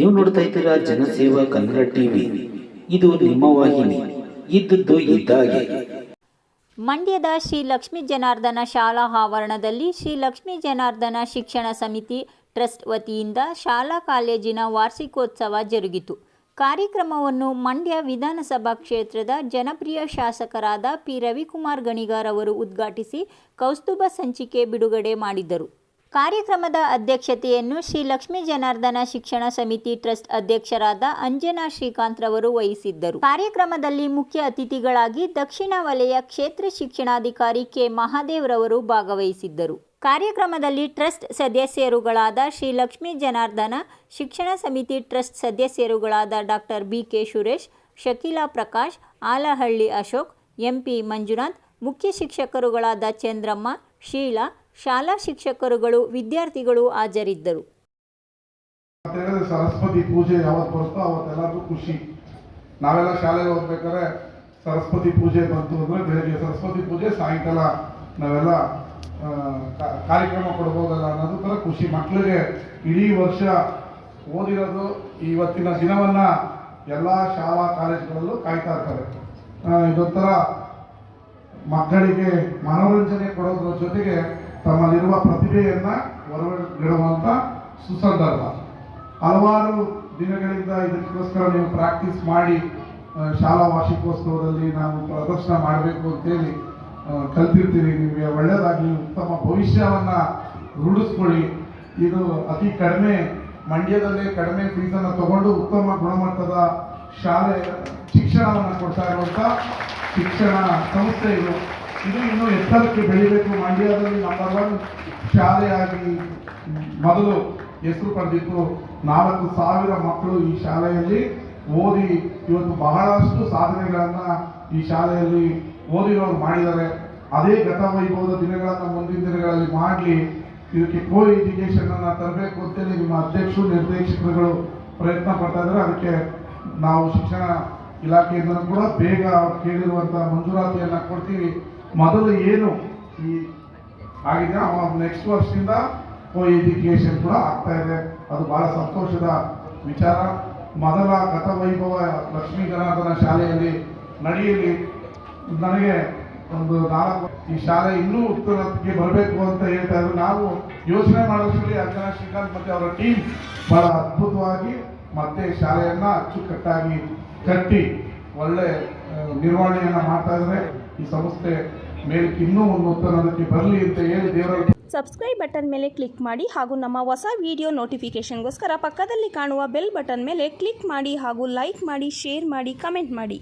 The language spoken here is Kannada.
ನೀವು ನೋಡ್ತಾ ಇದ್ದೀರಾ ಜನಸೇವಾ ಕನ್ನಡ ಟಿವಿ. ಇದು ನಿಮ್ಮ ವಾಹಿನಿ. ಇದ್ದದ್ದು ಇದ್ದಾಗೆ. ಮಂಡ್ಯದ ಶ್ರೀ ಲಕ್ಷ್ಮೀ ಜನಾರ್ದನ ಶಾಲಾ ಆವರಣದಲ್ಲಿ ಶ್ರೀ ಲಕ್ಷ್ಮೀ ಜನಾರ್ದನ ಶಿಕ್ಷಣ ಸಮಿತಿ ಟ್ರಸ್ಟ್ ವತಿಯಿಂದ ಶಾಲಾ ಕಾಲೇಜಿನ ವಾರ್ಷಿಕೋತ್ಸವ ಜರುಗಿತು. ಕಾರ್ಯಕ್ರಮವನ್ನು ಮಂಡ್ಯ ವಿಧಾನಸಭಾ ಕ್ಷೇತ್ರದ ಜನಪ್ರಿಯ ಶಾಸಕರಾದ ಪಿ ರವಿಕುಮಾರ್ ಗಣಿಗಾರ್ ಅವರು ಉದ್ಘಾಟಿಸಿ ಕೌಸ್ತುಭ ಸಂಚಿಕೆ ಬಿಡುಗಡೆ ಮಾಡಿದರು. ಕಾರ್ಯಕ್ರಮದ ಅಧ್ಯಕ್ಷತೆಯನ್ನು ಶ್ರೀ ಲಕ್ಷ್ಮೀ ಜನಾರ್ದನ ಶಿಕ್ಷಣ ಸಮಿತಿ ಟ್ರಸ್ಟ್ ಅಧ್ಯಕ್ಷರಾದ ಅಂಜನಾ ಶ್ರೀಕಾಂತ್ ರವರು ವಹಿಸಿದ್ದರು. ಕಾರ್ಯಕ್ರಮದಲ್ಲಿ ಮುಖ್ಯ ಅತಿಥಿಗಳಾಗಿ ದಕ್ಷಿಣ ವಲಯ ಕ್ಷೇತ್ರ ಶಿಕ್ಷಣಾಧಿಕಾರಿ ಕೆ ಮಹಾದೇವ್ ರವರು ಭಾಗವಹಿಸಿದ್ದರು. ಕಾರ್ಯಕ್ರಮದಲ್ಲಿ ಟ್ರಸ್ಟ್ ಸದಸ್ಯರುಗಳಾದ ಶ್ರೀ ಲಕ್ಷ್ಮೀ ಜನಾರ್ದನ, ಶಿಕ್ಷಣ ಸಮಿತಿ trust ಸದಸ್ಯರುಗಳಾದ doctor B K Suresh, Shakeela Prakash, Alahalli Ashok MP Manjunath, ಮುಖ್ಯ ಶಿಕ್ಷಕರುಗಳಾದ ಚಂದ್ರಮ್ಮ, ಶೀಲಾ ಶಾಲಾ ಶಿಕ್ಷಕರುಗಳು, ವಿದ್ಯಾರ್ಥಿಗಳು ಹಾಜರಿದ್ದರು. ಸರಸ್ವತಿ ಪೂಜೆ ಯಾವತ್ತು ಬರುತ್ತೋ ಅವತ್ತೆಲ್ಲರಿಗೂ ಖುಷಿ. ನಾವೆಲ್ಲ ಶಾಲೆಗೆ ಹೋಗ್ಬೇಕಾದ್ರೆ ಸರಸ್ವತಿ ಪೂಜೆ ಬಂತು ಅಂದರೆ ಬೆಳಗ್ಗೆ ಸರಸ್ವತಿ ಪೂಜೆ, ಸಾಯಂಕಾಲ ನಾವೆಲ್ಲ ಕಾರ್ಯಕ್ರಮ ಕೊಡ್ಬೋದಲ್ಲ ಅನ್ನೋದು ಥರ ಖುಷಿ. ಮಕ್ಕಳಿಗೆ ಇಡೀ ವರ್ಷ ಓದಿರೋದು ಇವತ್ತಿನ ದಿನವನ್ನ ಎಲ್ಲ ಶಾಲಾ ಕಾಲೇಜುಗಳಲ್ಲೂ ಕಾಯ್ತಾ ಇರ್ತಾರೆ. ಇದೊಂಥರ ಮಕ್ಕಳಿಗೆ ಮನೋರಂಜನೆ ಕೊಡೋದ್ರ ಜೊತೆಗೆ ತಮ್ಮಲ್ಲಿರುವ ಪ್ರತಿಭೆಯನ್ನು ಹೊರಗಿಡುವಂತ ಸುಸಂದರ್ಭ. ಹಲವಾರು ದಿನಗಳಿಂದ ಇದಕ್ಕೋಸ್ಕರ ನೀವು ಪ್ರಾಕ್ಟೀಸ್ ಮಾಡಿ ಶಾಲಾ ವಾರ್ಷಿಕೋತ್ಸವದಲ್ಲಿ ನಾವು ಪ್ರದರ್ಶನ ಮಾಡಬೇಕು ಅಂತೇಳಿ ಕಲ್ತಿರ್ತೀರಿ ನಿಮಗೆ ಒಳ್ಳೆಯದಾಗಲಿ ಉತ್ತಮ ಭವಿಷ್ಯವನ್ನ ರೂಢಿಸ್ಕೊಳ್ಳಿ. ಇದು ಅತಿ ಕಡಿಮೆ ಮಂಡ್ಯದಲ್ಲೇ ಕಡಿಮೆ ಫೀಸನ್ನು ತಗೊಂಡು ಉತ್ತಮ ಗುಣಮಟ್ಟದ ಶಾಲೆ ಶಿಕ್ಷಣವನ್ನು ಕೊಡ್ತಾ ಇರುವಂಥ ಶಿಕ್ಷಣ ಸಂಸ್ಥೆ ಇದು ಇದು ಇನ್ನೂ ಎತ್ತರಕ್ಕೆ ಬೆಳಿಬೇಕು. ಮಂಡ್ಯದಲ್ಲಿ ನಂಬರ್ ಒನ್ ಶಾಲೆಯಾಗಿ ಮೊದಲು ಹೆಸರು ಪಡೆದಿತ್ತು. ನಾಲ್ಕು ಸಾವಿರ ಮಕ್ಕಳು ಈ ಶಾಲೆಯಲ್ಲಿ ಓದಿ ಇವತ್ತು ಬಹಳಷ್ಟು ಸಾಧನೆಗಳನ್ನು ಈ ಶಾಲೆಯಲ್ಲಿ ಓದಿರೋರು ಮಾಡಿದ್ದಾರೆ. ಅದೇ ಗತವೈಭವದ ದಿನಗಳನ್ನು ಮುಂದಿನ ದಿನಗಳಲ್ಲಿ ಮಾಡಲಿ. ಇದಕ್ಕೆ ಕೋ ಎಜುಕೇಷನನ್ನು ತರಬೇಕು ಅಂತೇಳಿ ನಿಮ್ಮ ಅಧ್ಯಕ್ಷರು, ನಿರ್ದೇಶಕರುಗಳು ಪ್ರಯತ್ನ ಪಡ್ತಾ ಇದ್ದಾರೆ. ಅದಕ್ಕೆ ನಾವು ಶಿಕ್ಷಣ ಇಲಾಖೆಯಿಂದ ಕೂಡ ಬೇಗ ಕೇಳಿರುವಂಥ ಮಂಜೂರಾತಿಯನ್ನ ಕೊಡ್ತೀವಿ. ಮೊದಲು ಏನು ಈ ಆಗಿದೆ ನೆಕ್ಸ್ಟ್ ವರ್ಷದಿಂದ ಕೋ ಎಜುಕೇಶನ್ ಕೂಡ ಆಗ್ತಾ ಇದೆ. ಅದು ಬಹಳ ಸಂತೋಷದ ವಿಚಾರ. ಮೊದಲ ಗತವೈಭವ ಲಕ್ಷ್ಮೀ ಜನಾರ್ದನ ಶಾಲೆಯಲ್ಲಿ ನಡೆಯಲಿ. ನನಗೆ ಒಂದು ನಾಲ್ಕು, ಈ ಶಾಲೆ ಇನ್ನೂ ಉತ್ತರಕ್ಕೆ ಬರಬೇಕು ಅಂತ ಹೇಳ್ತಾ ಇದ್ರು. ನಾವು ಯೋಚನೆ ಮಾಡೋದ್ರಲ್ಲಿ ಅಂಜನಾ ಶ್ರೀಕಾಂತ್ ಮತ್ತು ಅವರ ಟೀಮ್ ಬಹಳ ಅದ್ಭುತವಾಗಿ ಮತ್ತೆ ಶಾಲೆಯನ್ನು ಅಚ್ಚುಕಟ್ಟಾಗಿ ಕಟ್ಟಿ ಒಳ್ಳೆ ನಿರ್ವಹಣೆಯನ್ನು ಮಾಡ್ತಾ ಇದ್ದಾರೆ. ಈ ಸಂಸ್ಥೆ ಮೇಲೆ ಇನ್ನೂ ಒಂದು ಉತ್ತರಕ್ಕೆ ಬರಲಿ ಅಂತ ಹೇಳಿ ದೇವರ ಸಬ್ಸ್ಕ್ರೈಬ್ ಬಟನ್ ಮೇಲೆ ಕ್ಲಿಕ್ ಮಾಡಿ ಹಾಗೂ ನಮ್ಮ ಹೊಸ ವಿಡಿಯೋ ನೋಟಿಫಿಕೇಷನ್ಗೋಸ್ಕರ ಪಕ್ಕದಲ್ಲಿ ಕಾಣುವ ಬೆಲ್ ಬಟನ್ ಮೇಲೆ ಕ್ಲಿಕ್ ಮಾಡಿ ಹಾಗೂ ಲೈಕ್ ಮಾಡಿ ಶೇರ್ ಮಾಡಿ ಕಮೆಂಟ್ ಮಾಡಿ.